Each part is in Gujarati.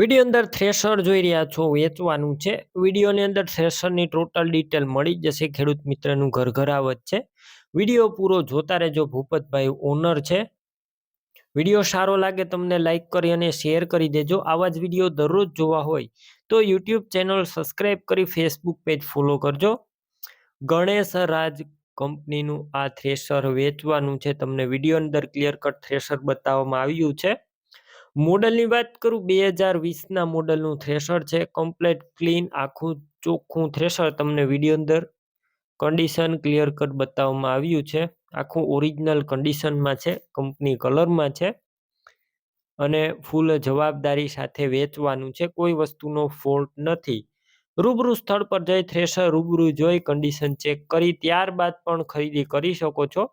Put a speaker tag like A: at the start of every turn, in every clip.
A: વીડિયો અંદર થ્રેશર જોઈ રહ્યા છો, વેચવાનું છે. વિડીયોની અંદર થ્રેશરની ટોટલ ડિટેલ મળી જશે. ખેડૂત મિત્રનું ઘર ઘરાવત છે. વીડિયો પૂરો જોતા રહેજો. ભૂપતભાઈ ઓનર છે. વીડિયો સારો લાગે તમને લાઈક કરી અને શેર કરી દેજો. આવા જ વીડિયો દરરોજ જોવા હોય તો યુટ્યુબ ચેનલ સબસ્ક્રાઈબ કરી ફેસબુક પેજ ફોલો કરજો. ગણેશ રાજ કંપનીનું આ થ્રેશર વેચવાનું છે. તમને વીડિયો અંદર ક્લિયર કટ થ્રેશર બતાવવામાં આવ્યું છે. મોડલની વાત કરું, બે હજાર વીસના મોડલનું થ્રેશર છે. કમ્પ્લેટ ક્લીન આખું ચોખ્ખું થ્રેશર તમને વીડિયો અંદર કન્ડિશન ક્લિયર કટ બતાવવામાં આવ્યું છે. આખું ઓરિજિનલ કન્ડિશનમાં છે કંપની કલરમાં છે. અને ફૂલ જવાબદારી સાથે વેચવાનું છે, કોઈ વસ્તુનો ફોલ્ટ નથી. રૂબરૂ સ્થળ પર જઈ થ્રેશર રૂબરૂ જોઈ કન્ડિશન ચેક કરી, ત્યારબાદ પણ ખરીદી કરી શકો છો.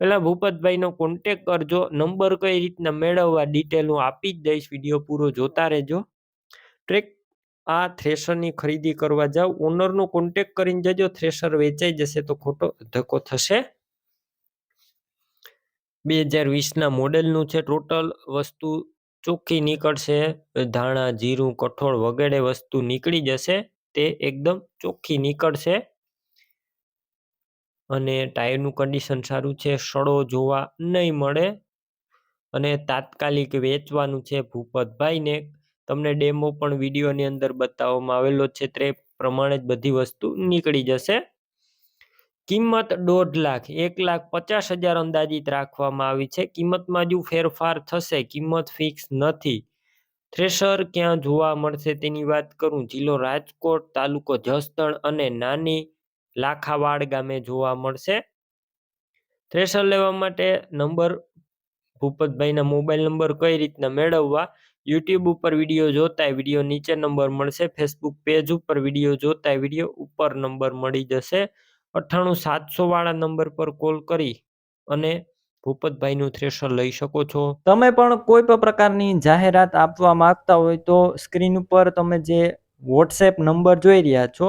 A: પેલા ભૂપતભાઈનો કોન્ટેક કરજો નંબર કઈ રીતના મેળવવા ડિટેલ હું આપી જ દઈશ વીડિયો પૂરો જોતા રહેજો. ટ્રેક આ થ્રેશરની ખરીદી કરવા જાવ ઓનરનો કોન્ટેક કરીને જજો થ્રેશર વેચાઈ જશે તો ખોટો ધક્કો થશે. બે હજાર વીસના મોડેલનું છે ટોટલ વસ્તુ ચોખ્ખી નીકળશે, ધાણા, જીરું, કઠોળ વગેરે વસ્તુ નીકળી જશે, તે એકદમ ચોખ્ખી નીકળશે. અને ટાયરનું કન્ડિશન સારું છે, સડો જોવા નહીં મળે. અને તાત્કાલિક વેચવાનું છે ભૂપતભાઈને. તમને ડેમો પણ વિડીયોની અંદર બતાવવામાં આવેલો છે, તે પ્રમાણે જ બધી વસ્તુ નીકળી જશે. કિંમત દોઢ લાખ, એક લાખ પચાસ હજાર અંદાજિત રાખવામાં આવી છે. કિંમતમાં હજુ ફેરફાર થશે, કિંમત ફિક્સ નથી. થ્રેશર ક્યાં જોવા મળશે તેની વાત કરું, જિલ્લો રાજકોટ તાલુકો જસદણ અને નાની લાખાવાડ ગામે જોવા મળશે. થ્રેશર લેવા માટે નંબર ભૂપતભાઈના મોબાઈલ નંબર કઈ રીતના મેળવવા? યુટ્યુબ ઉપર વીડિયો જોતા વીડિયો નીચે નંબર મળશે. ફેસબુક પેજ ઉપર વીડિયો જોતા વીડિયો ઉપર નંબર મળી જશે. અઠ્ઠાણું સાતસો વાળા નંબર પર કોલ કરી અને ભૂપતભાઈનું થ્રેશર લઈ શકો છો.
B: તમે પણ કોઈ પણ પ્રકારની જાહેરાત આપવા માંગતા હોય તો સ્ક્રીન ઉપર તમે જે વોટ્સએપ નંબર જોઈ રહ્યા છો